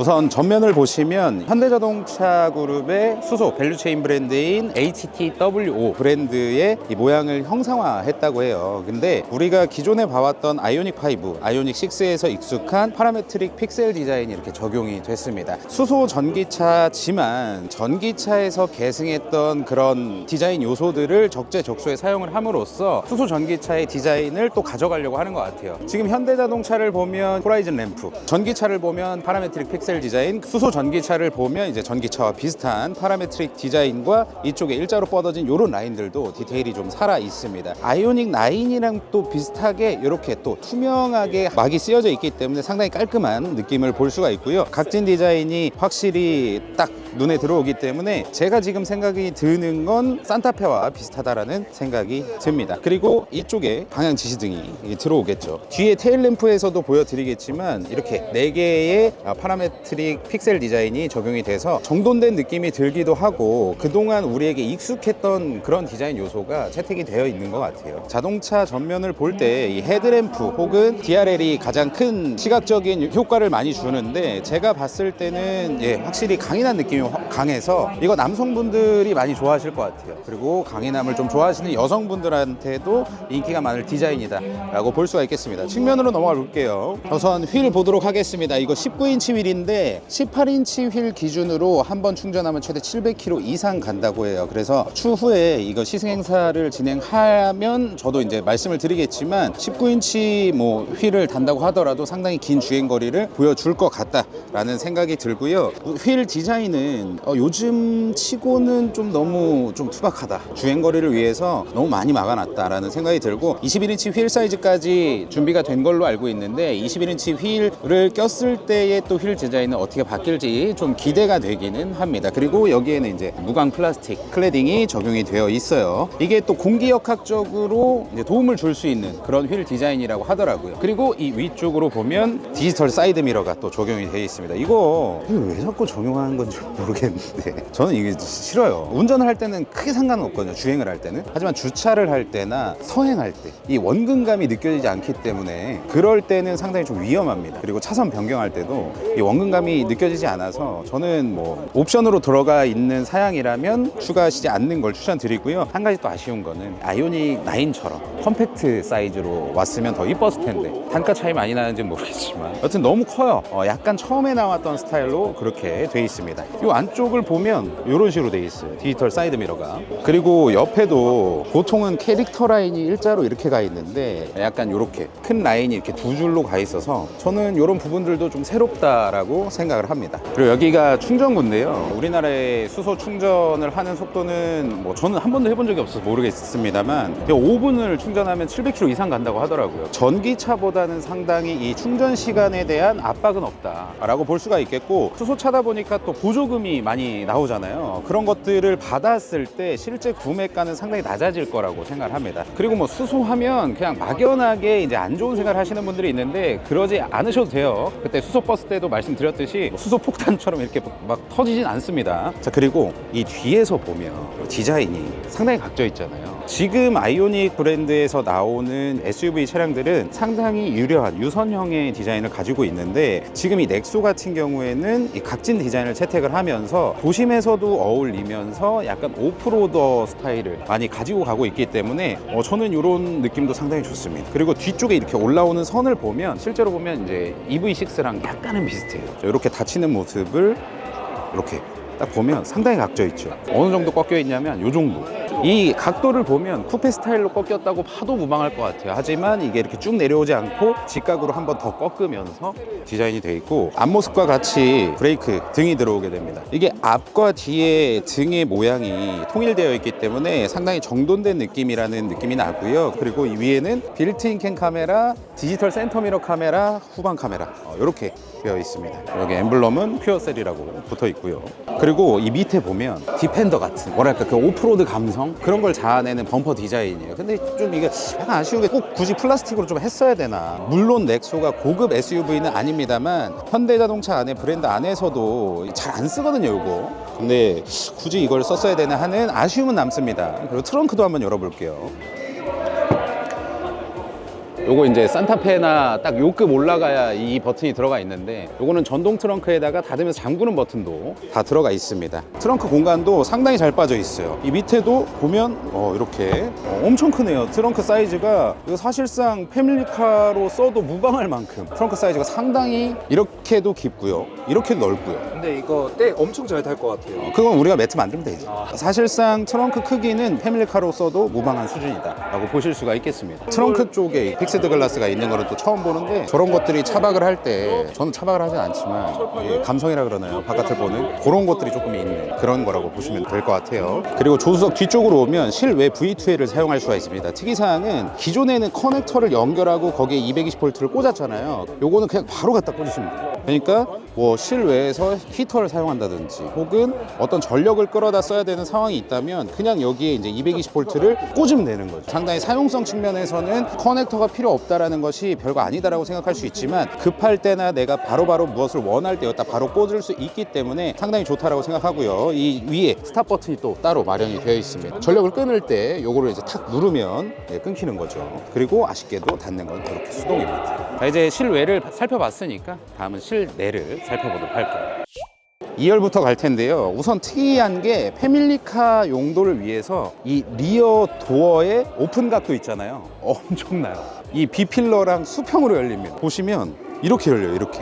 우선 전면을 보시면 현대자동차 그룹의 수소 밸류체인 브랜드인 HTWO 브랜드의 이 모양을 형상화했다고 해요. 근데 우리가 기존에 봐왔던 아이오닉 5, 아이오닉 6에서 익숙한 파라메트릭 픽셀 디자인이 이렇게 적용이 됐습니다. 수소 전기차지만 전기차에서 계승했던 그런 디자인 요소들을 적재적소에 사용을 함으로써 수소 전기차의 디자인을 또 가져가려고 하는 것 같아요. 지금 현대자동차를 보면 호라이즌 램프, 전기차를 보면 파라메트릭 픽셀 디자인, 수소 전기차를 보면 이제 전기차와 비슷한 파라메트릭 디자인과 이쪽에 일자로 뻗어진 이런 라인들도 디테일이 좀 살아 있습니다. 아이오닉 9이랑 또 비슷하게 이렇게 또 투명하게 막이 쓰여져 있기 때문에 상당히 깔끔한 느낌을 볼 수가 있고요. 각진 디자인이 확실히 딱 눈에 들어오기 때문에 제가 지금 생각이 드는 건 산타페와 비슷하다라는 생각이 듭니다. 그리고 이쪽에 방향 지시등이 들어오겠죠. 뒤에 테일 램프에서도 보여드리겠지만 이렇게 네 개의 파라메트릭 픽셀 디자인이 적용이 돼서 정돈된 느낌이 들기도 하고 그동안 우리에게 익숙했던 그런 디자인 요소가 채택이 되어 있는 것 같아요. 자동차 전면을 볼 때 이 헤드램프 혹은 DRL이 가장 큰 시각적인 효과를 많이 주는데 제가 봤을 때는 예, 확실히 강인한 느낌이 확 강해서 이거 남성분들이 많이 좋아하실 것 같아요. 그리고 강인함을 좀 좋아하시는 여성분들한테도 인기가 많을 디자인이다라고 볼 수가 있겠습니다. 측면으로 넘어가 볼게요. 우선 휠 보도록 하겠습니다. 이거 19인치 휠인데 18인치 휠 기준으로 한 번 충전하면 최대 700km 이상 간다고 해요. 그래서 추후에 이거 시승 행사를 진행하면 저도 이제 말씀을 드리겠지만 19인치 뭐 휠을 단다고 하더라도 상당히 긴 주행 거리를 보여줄 것 같다라는 생각이 들고요. 휠 디자인은 어, 요즘 치고는 좀 너무 좀 투박하다. 주행 거리를 위해서 너무 많이 막아놨다라는 생각이 들고 21인치 휠 사이즈까지 준비가 된 걸로 알고 있는데 21인치 휠을 꼈을 때의 또 휠 디자인은 어떻게 바뀔지 좀 기대가 되기는 합니다. 그리고 여기에는 이제 무광 플라스틱 클래딩이 적용이 되어 있어요. 이게 또 공기역학적으로 도움을 줄 수 있는 그런 휠 디자인이라고 하더라고요. 그리고 이 위쪽으로 보면 디지털 사이드 미러가 또 적용이 되어 있습니다. 이거 왜 자꾸 적용하는 건지 모르겠는데 저는 이게 싫어요. 운전을 할 때는 크게 상관은 없거든요. 주행을 할 때는. 하지만 주차를 할 때나 서행할 때 이 원근감이 느껴지지 않기 때문에 그럴 때는 상당히 좀 위험합니다. 그리고 차선 변경할 때도 이 원근감이 느껴지지 않아서 저는 뭐 옵션으로 들어가 있는 사양이라면 추가하시지 않는 걸 추천드리고요. 한 가지 또 아쉬운 거는 아이오닉 9처럼 컴팩트 사이즈로 왔으면 더 이뻤을 텐데 단가 차이 많이 나는지는 모르겠지만 여튼 너무 커요. 어, 약간 처음에 나왔던 스타일로 그렇게 돼 있습니다. 이 안쪽을 보면 이런 식으로 돼 있어요. 디지털 사이드 미러가. 그리고 옆에도 보통은 캐릭터 라인이 일자로 이렇게 가 있는데 약간 이렇게 큰 라인이 이렇게 두 줄로 가 있어서 저는 이런 부분들도 좀 새롭다라고 생각을 합니다. 그리고 여기가 충전구인데요. 우리나라의 수소 충전을 하는 속도는 뭐 저는 한 번도 해본 적이 없어서 모르겠습니다만 5분을 충전하면 700km 이상 간다고 하더라고요. 전기차보다는 상당히 이 충전 시간에 대한 압박은 없다라고 볼 수가 있겠고 수소차다 보니까 또 보조금 이 많이 나오잖아요. 그런 것들을 받았을 때 실제 구매가는 상당히 낮아질 거라고 생각을 합니다. 그리고 뭐 수소하면 그냥 막연하게 이제 안 좋은 생각을 하시는 분들이 있는데 그러지 않으셔도 돼요. 그때 수소 버스 때도 말씀드렸듯이 수소 폭탄처럼 이렇게 막 터지진 않습니다. 자 그리고 이 뒤에서 보면 디자인이 상당히 각져 있잖아요. 지금 아이오닉 브랜드에서 나오는 SUV 차량들은 상당히 유려한 유선형의 디자인을 가지고 있는데 지금 이 넥소 같은 경우에는 이 각진 디자인을 채택을 하면 서 도심에서도 어울리면서 약간 오프로더 스타일을 많이 가지고 가고 있기 때문에 어, 저는 이런 느낌도 상당히 좋습니다. 그리고 뒤쪽에 이렇게 올라오는 선을 보면 실제로 보면 이제 EV6랑 약간은 비슷해요. 이렇게 닫히는 모습을 이렇게 딱 보면 상당히 각져 있죠. 어느 정도 꺾여 있냐면 이 정도. 이 각도를 보면 쿠페 스타일로 꺾였다고 봐도 무방할 것 같아요. 하지만 이게 이렇게 쭉 내려오지 않고 직각으로 한 번 더 꺾으면서 디자인이 돼 있고 앞모습과 같이 브레이크 등이 들어오게 됩니다. 이게 앞과 뒤에 등의 모양이 통일되어 있기 때문에 상당히 정돈된 느낌이라는 느낌이 나고요. 그리고 이 위에는 빌트인 캠 카메라, 디지털 센터 미러 카메라, 후방 카메라 어, 이렇게 되어 있습니다. 여기 엠블럼은 퓨어셀이라고 붙어 있고요. 그리고 이 밑에 보면 디펜더 같은 뭐랄까 그 오프로드 감성 그런 걸 자아내는 범퍼 디자인이에요. 근데 좀 이게 약간 아쉬운 게 꼭 굳이 플라스틱으로 좀 했어야 되나. 물론 넥소가 고급 SUV는 아닙니다만 현대자동차 안에 브랜드 안에서도 잘 안 쓰거든요, 이거. 근데 굳이 이걸 썼어야 되나 하는 아쉬움은 남습니다. 그리고 트렁크도 한번 열어볼게요. 요거 이제 산타페나 딱 요급 올라가야 이 버튼이 들어가 있는데 요거는 전동 트렁크에다가 닫으면서 잠그는 버튼도 다 들어가 있습니다. 트렁크 공간도 상당히 잘 빠져 있어요. 이 밑에도 보면 어, 이렇게 어, 엄청 크네요. 트렁크 사이즈가 사실상 패밀리카로 써도 무방할 만큼 트렁크 사이즈가 상당히 이렇게도 깊고요. 이렇게도 넓고요. 근데 이거 때 엄청 잘 탈 것 같아요. 어, 그건 우리가 매트 만들면 되지. 사실상 트렁크 크기는 패밀리카로 써도 무방한 수준이다 라고 보실 수가 있겠습니다. 트렁크 쪽에 픽스 드 글라스가 있는 거는 또 처음 보는데 저런 것들이 차박을 할 때 저는 차박을 하진 않지만 예, 감성이라 그러나요? 바깥을 보는 그런 것들이 조금 있는 그런 거라고 보시면 될 것 같아요. 그리고 조수석 뒤쪽으로 오면 실외 V2L을 사용할 수가 있습니다. 특이사항은 기존에는 커넥터를 연결하고 거기에 220V를 꽂았잖아요. 요거는 그냥 바로 갖다 꽂으시면 돼요. 그러니까 뭐 실외에서 히터를 사용한다든지 혹은 어떤 전력을 끌어다 써야 되는 상황이 있다면 그냥 여기에 이제 220V를 꽂으면 되는 거죠. 상당히 사용성 측면에서는 커넥터가 필요 없다라는 것이 별거 아니다라고 생각할 수 있지만 급할 때나 내가 바로바로 무엇을 원할 때 여기다 바로 꽂을 수 있기 때문에 상당히 좋다라고 생각하고요. 이 위에 스탑 버튼이 또 따로 마련이 되어 있습니다. 전력을 끊을 때 요거를 이제 탁 누르면 예, 끊기는 거죠. 그리고 아쉽게도 닫는 건 그렇게 수동입니다. 자, 이제 실외를 살펴봤으니까 다음은 실내를 살펴보도록 할게요. 2열부터 갈 텐데요. 우선 특이한 게 패밀리카 용도를 위해서 이 리어 도어에 오픈 각도 있잖아요. 엄청나요. 이 비필러랑 수평으로 열립니다. 보시면 이렇게 열려요. 이렇게.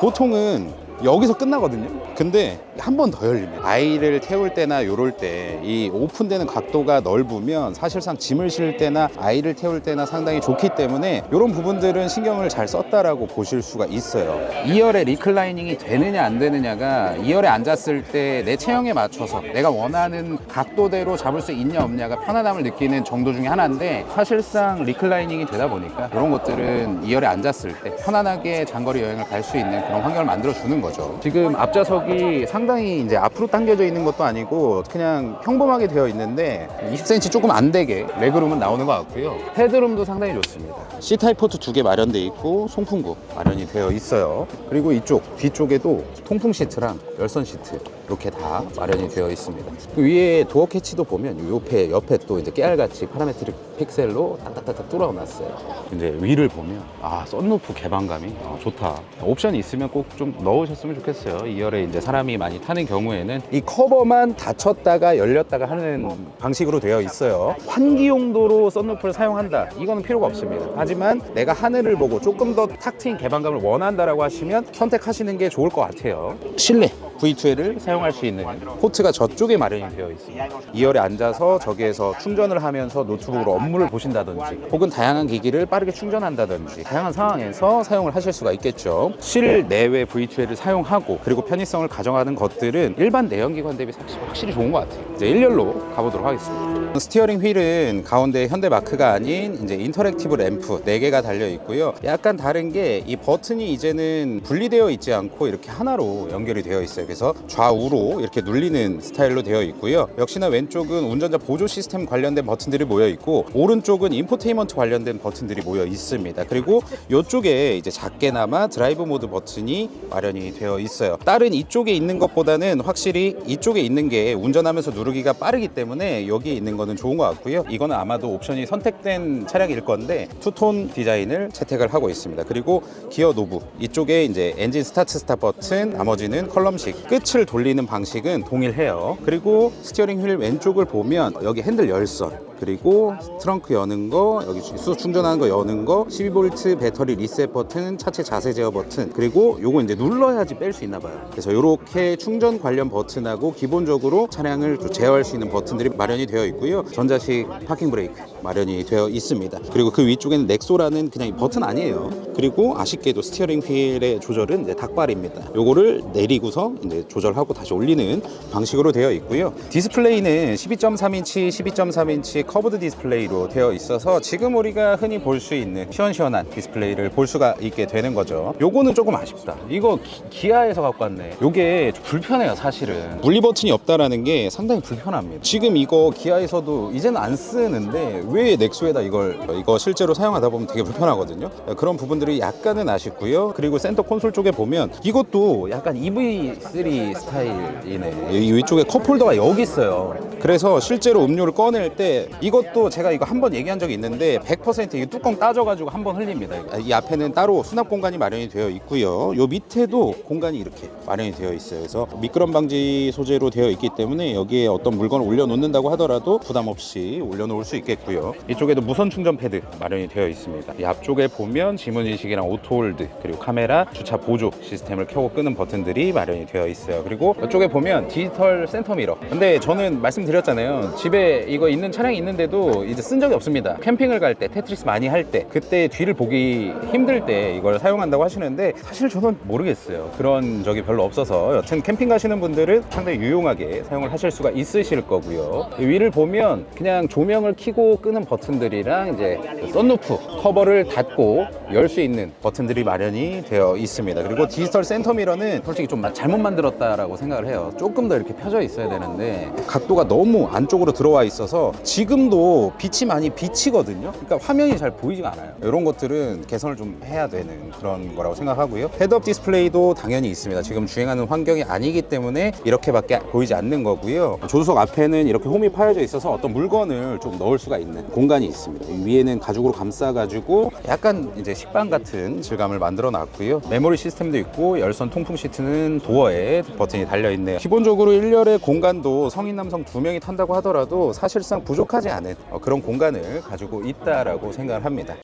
보통은 여기서 끝나거든요. 근데 한 번 더 열립니다. 아이를 태울 때나 요럴 때 이 오픈되는 각도가 넓으면 사실상 짐을 실 때나 아이를 태울 때나 상당히 좋기 때문에 이런 부분들은 신경을 잘 썼다라고 보실 수가 있어요. 2열에 리클라이닝이 되느냐 안 되느냐가 2열에 앉았을 때 내 체형에 맞춰서 내가 원하는 각도대로 잡을 수 있냐 없냐가 편안함을 느끼는 정도 중에 하나인데 사실상 리클라이닝이 되다 보니까 이런 것들은 2열에 앉았을 때 편안하게 장거리 여행을 갈 수 있는 그런 환경을 만들어 주는 거죠. 지금 앞좌석이 상당히 이제 앞으로 당겨져 있는 것도 아니고 그냥 평범하게 되어 있는데 20cm 조금 안 되게 레그룸은 나오는 것 같고요. 헤드룸도 상당히 좋습니다. C타입 포트 두 개 마련돼 있고 송풍구 마련이 되어 있어요. 그리고 이쪽 뒤쪽에도 통풍 시트랑 열선 시트 이렇게 다 마련이 되어 있습니다. 그 위에 도어 캐치도 보면 요 옆에 옆에 또 이제 깨알같이 파라메트릭 픽셀로 딱딱딱딱 뚫어놨어요. 이제 위를 보면 아 썬루프 개방감이 아, 좋다. 옵션이 있으면 꼭 좀 넣으셨으면 좋겠어요. 2열에 이제 사람이 많이 타는 경우에는 이 커버만 닫혔다가 열렸다가 하는 방식으로 되어 있어요. 환기 용도로 썬루프를 사용한다. 이거는 필요가 없습니다. 하지만 내가 하늘을 보고 조금 더 탁 트인 개방감을 원한다라고 하시면 선택하시는 게 좋을 것 같아요. 실내 V2L을 사용 할 수 있는 포트가 저쪽에 마련이 되어 있습니다. 2열에 앉아서 저기에서 충전을 하면서 노트북으로 업무를 보신다든지 혹은 다양한 기기를 빠르게 충전한다든지 다양한 상황에서 사용을 하실 수가 있겠죠. 실내외 V2L을 사용하고 그리고 편의성을 가정하는 것들은 일반 내연기관 대비 확실히 좋은 것 같아요. 이제 1열로 가보도록 하겠습니다. 스티어링 휠은 가운데 현대 마크가 아닌 이제 인터랙티브 램프 4개가 달려 있고요. 약간 다른 게 이 버튼이 이제는 분리되어 있지 않고 이렇게 하나로 연결이 되어 있어요. 그래서 좌우 로 이렇게 눌리는 스타일로 되어 있고요. 역시나 왼쪽은 운전자 보조 시스템 관련된 버튼들이 모여 있고 오른쪽은 인포테인먼트 관련된 버튼들이 모여 있습니다. 그리고 이쪽에 이제 작게나마 드라이브 모드 버튼이 마련이 되어 있어요. 다른 이쪽에 있는 것보다는 확실히 이쪽에 있는 게 운전하면서 누르기가 빠르기 때문에 여기에 있는 거는 좋은 것 같고요. 이거는 아마도 옵션이 선택된 차량일 건데 투톤 디자인을 채택을 하고 있습니다. 그리고 기어 노브 이쪽에 이제 엔진 스타트 스탑 버튼 나머지는 컬럼식 끝을 돌리는 방식은 동일해요. 그리고 스티어링 휠 왼쪽을 보면 여기 핸들 열선 그리고 트렁크 여는 거 여기 수소 충전하는 거 여는 거 12V 배터리 리셋 버튼 차체 자세 제어 버튼 그리고 요거 이제 눌러야지 뺄 수 있나 봐요. 그래서 이렇게 충전 관련 버튼하고 기본적으로 차량을 또 제어할 수 있는 버튼들이 마련이 되어 있고요. 전자식 파킹 브레이크 마련이 되어 있습니다. 그리고 그 위쪽에는 넥소라는 그냥 이 버튼 아니에요. 그리고 아쉽게도 스티어링 휠의 조절은 이제 닭발입니다. 요거를 내리고서 이제 조절하고 다시 올리는 방식으로 되어 있고요. 디스플레이는 12.3인치 12.3인치 커브드 디스플레이로 되어 있어서 지금 우리가 흔히 볼 수 있는 시원시원한 디스플레이를 볼 수가 있게 되는 거죠. 요거는 조금 아쉽다. 이거 기, 아에서 갖고 왔네. 요게 좀 불편해요, 사실은. 분리 버튼이 없다라는 게 상당히 불편합니다. 지금 이거 기아에서도 이제는 안 쓰는데 왜 넥소에다 이걸 이거 실제로 사용하다 보면 되게 불편하거든요. 그런 부분들이 약간은 아쉽고요. 그리고 센터 콘솔 쪽에 보면 이것도 약간 EV3 스타일이네. 이 위쪽에 컵홀더가 여기 있어요. 그래서 실제로 음료를 꺼낼 때 이것도 제가 이거 한 번 얘기한 적이 있는데 100% 이거 뚜껑 따져가지고 한 번 흘립니다. 이 앞에는 따로 수납 공간이 마련이 되어 있고요. 요 밑에도 공간이 이렇게 마련이 되어 있어요. 그래서 미끄럼 방지 소재로 되어 있기 때문에 여기에 어떤 물건을 올려놓는다고 하더라도 부담 없이 올려놓을 수 있겠고요. 이쪽에도 무선 충전 패드 마련이 되어 있습니다. 이 앞쪽에 보면 지문 인식이랑 오토홀드 그리고 카메라 주차 보조 시스템을 켜고 끄는 버튼들이 마련이 되어 있어요. 그리고 이쪽에 보면 디지털 센터 미러. 근데 저는 말씀드렸잖아요. 집에 이거 있는 차량이 있는데도 이제 쓴 적이 없습니다. 캠핑을 갈 때, 테트리스 많이 할 때, 그때 뒤를 보기 힘들 때 이걸 사용한다고 하시는데 사실 저는 모르겠어요. 그런 적이 별로 없어서 여튼 캠핑 가시는 분들은 상당히 유용하게 사용을 하실 수가 있으실 거고요. 이 위를 보면 그냥 조명을 켜고 끄는 버튼들이랑 이제 썬루프 커버를 닫고 열 수 있는 버튼들이 마련이 되어 있습니다. 그리고 디지털 센터 미러는 솔직히 좀 잘못 만들었다라고 생각을 해요. 조금 더 이렇게 펴져 있어야 되는데 각도가 너무 안쪽으로 들어와 있어서 지금 도 빛이 많이 비치거든요. 그러니까 화면이 잘 보이지가 않아요. 이런 것들은 개선을 좀 해야 되는 그런 거라고 생각하고요. 헤드업 디스플레이도 당연히 있습니다. 지금 주행하는 환경이 아니기 때문에 이렇게밖에 보이지 않는 거고요. 조수석 앞에는 이렇게 홈이 파여져 있어서 어떤 물건을 좀 넣을 수가 있는 공간이 있습니다. 이 위에는 가죽으로 감싸가지고 약간 이제 식빵 같은 질감을 만들어 놨고요. 메모리 시스템도 있고 열선 통풍 시트는 도어에 버튼이 달려 있네요. 기본적으로 1열의 공간도 성인 남성 두 명이 탄다고 하더라도 사실상 부족하지 않은 어, 그런 공간을 가지고 있다라고 생각을 합니다.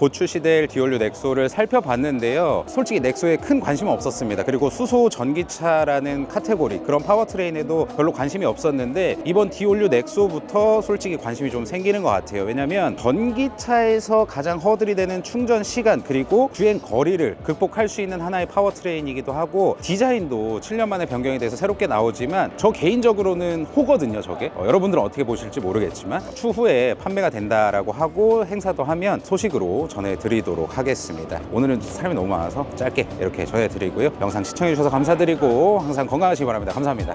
곧 출시될 디올류 넥소를 살펴봤는데요. 솔직히 넥소에 큰 관심은 없었습니다. 그리고 수소 전기차라는 카테고리 그런 파워트레인에도 별로 관심이 없었는데 이번 디올류 넥소부터 솔직히 관심이 좀 생기는 것 같아요. 왜냐하면 전기차에서 가장 허들이 되는 충전 시간 그리고 주행 거리를 극복할 수 있는 하나의 파워트레인이기도 하고 디자인도 7년 만에 변경이 돼서 새롭게 나오지만 저 개인적으로는 호거든요. 저게 어, 여러분들은 어떻게 보실지 모르겠지만 추후에 판매가 된다라고 하고 행사도 하면 소식으로 전해드리도록 하겠습니다. 오늘은 사람이 너무 많아서 짧게 이렇게 전해드리고요. 영상 시청해주셔서 감사드리고 항상 건강하시기 바랍니다. 감사합니다.